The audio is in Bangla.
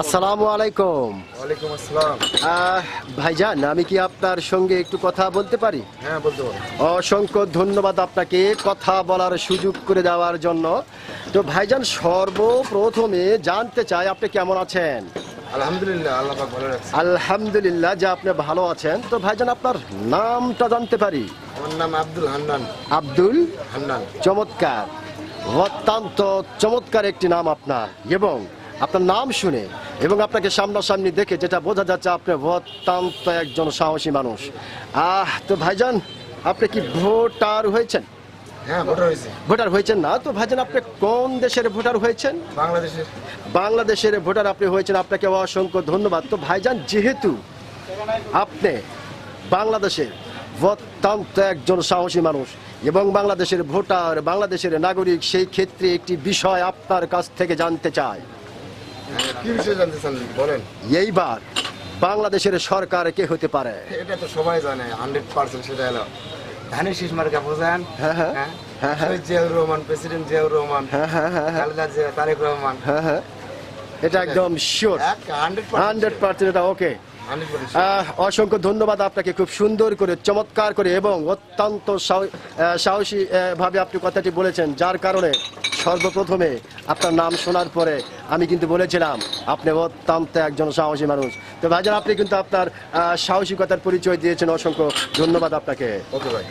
আসসালামু আলাইকুম। ওয়ালাইকুম আসসালাম। ভাইজান আমি কি আপনার সঙ্গে একটু কথা বলতে পারি? হ্যাঁ বলতে পারি অসংখ্য ধন্যবাদ আপনাকে কথা বলার সুযোগ করে দেওয়ার জন্য। তো ভাইজান সর্বপ্রথমে জানতে চাই আপনি কেমন আছেন? আলহামদুলিল্লাহ আল্লাহ পাক ভালো রাখছে। আলহামদুলিল্লাহ যে আপনি ভালো আছেন তো ভাইজান আপনার নামটা জানতে পারি? আমার নাম আব্দুল হান্নান। আব্দুল? হান্নান। চমৎকার। অত্যন্ত চমৎকার একটি নাম আপনার এবং আপনার নাম শুনে এবং আপনাকে সামনাসামনি দেখে যেটা বোঝা যাচ্ছে আপনি অত্যন্ত একজন সাহসী মানুষ। আহ তো ভাইজান আপনি কি ভোটার হয়েছেন? হ্যাঁ ভোটার হয়েছে। ভোটার হয়েছেন না। তো ভাইজান আপনি কোন দেশের ভোটার হয়েছেন? বাংলাদেশের। বাংলাদেশের ভোটার আপনি হয়েছেন। আপনাকে অসংখ্য ধন্যবাদ। তো ভাইজান যেহেতু আপনি বাংলাদেশের অত্যন্ত একজন সাহসী মানুষ এবং বাংলাদেশের ভোটার বাংলাদেশের নাগরিক সেই ক্ষেত্রে একটি বিষয় আপনার কাছ থেকে জানতে চাই। কি বিষয়ে জানতে চান? বলেন। এইবার বাংলাদেশের সরকার কে হতে পারে? এটা তো সবাই জানে হান্ড্রেড পার্সেন্ট সেটা হলো ধানের শীষ মার্কা বোঝান? হ্যাঁ, হ্যাঁ। হ্যাঁ। জিয়াউর রহমান প্রেসিডেন্ট জিয়াউর রহমান খালেদা জিয়া তারেক রহমান। এটা একদম শিওর হান্ড্রেড পার্সেন্ট এটা ওকে অসংখ্য ধন্যবাদ আপনাকে খুব সুন্দর করে চমৎকার করে এবং অত্যন্ত সাহসী ভাবে আপনি কথাটি বলেছেন যার কারণে সর্বপ্রথমে আপনার নাম শোনার পরে আমি কিন্তু বলেছিলাম আপনি অত্যন্ত একজন সাহসী মানুষ। তো ভাইজান আপনি কিন্তু আপনার সাহসিকতার পরিচয় দিয়েছেন অসংখ্য ধন্যবাদ আপনাকে। ওকে ভাই।